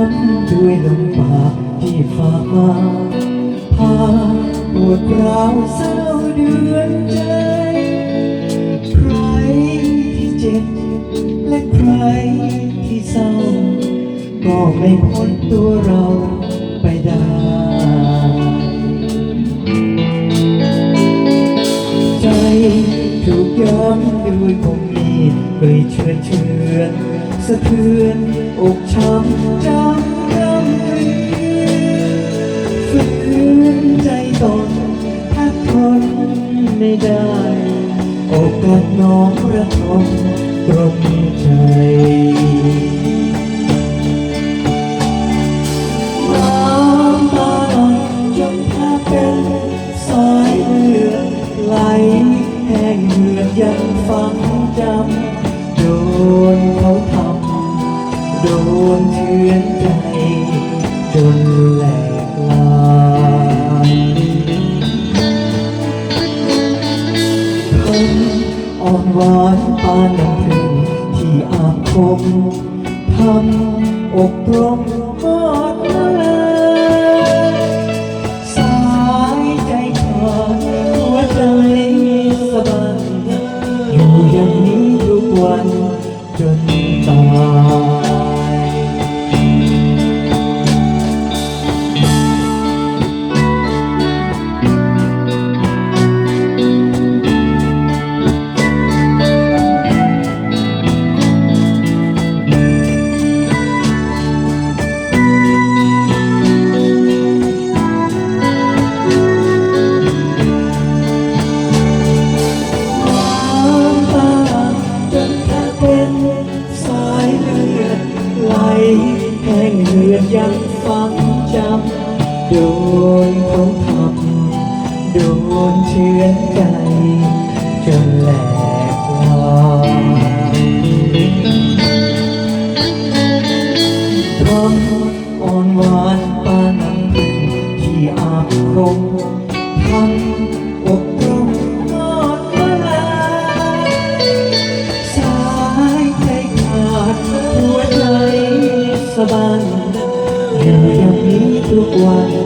ันด้วยลมปากที่ฝากมาพาปวดร้าวเศร้าเดือนใจ ใครที่เจ็บและใครที่เศร้า ก็ไม่พ้นตัวเราไปได้ใจถูกย้ำด้วยคงมีเคยเชื่อเชื่อสะเทือนอกช้ำใจ ตนแทบทนไม่ได้โอกาสน้องระทมตรมใจน้ำตาหล่นจนแทบเป็นสายเลือดไหลแห้งเหือดยังฝังจำโดนเขาทำโดนเชือนใจจ อ่อนหวานปานน้ำพึ่งที่อาบคมทำอกรมหอดละลยสายใจขาดหัวใจสะบันอยู่อย่างนี้ทุกวันจน อดยังฝังจำโดนเขาทำโดนเชื้อนใจจนแหลกลายคำอ่อนหวานปานน้ำพึ่งที่อาบคมทำ หัวใจสะบันอยู่อย่างนี้ทุกวัน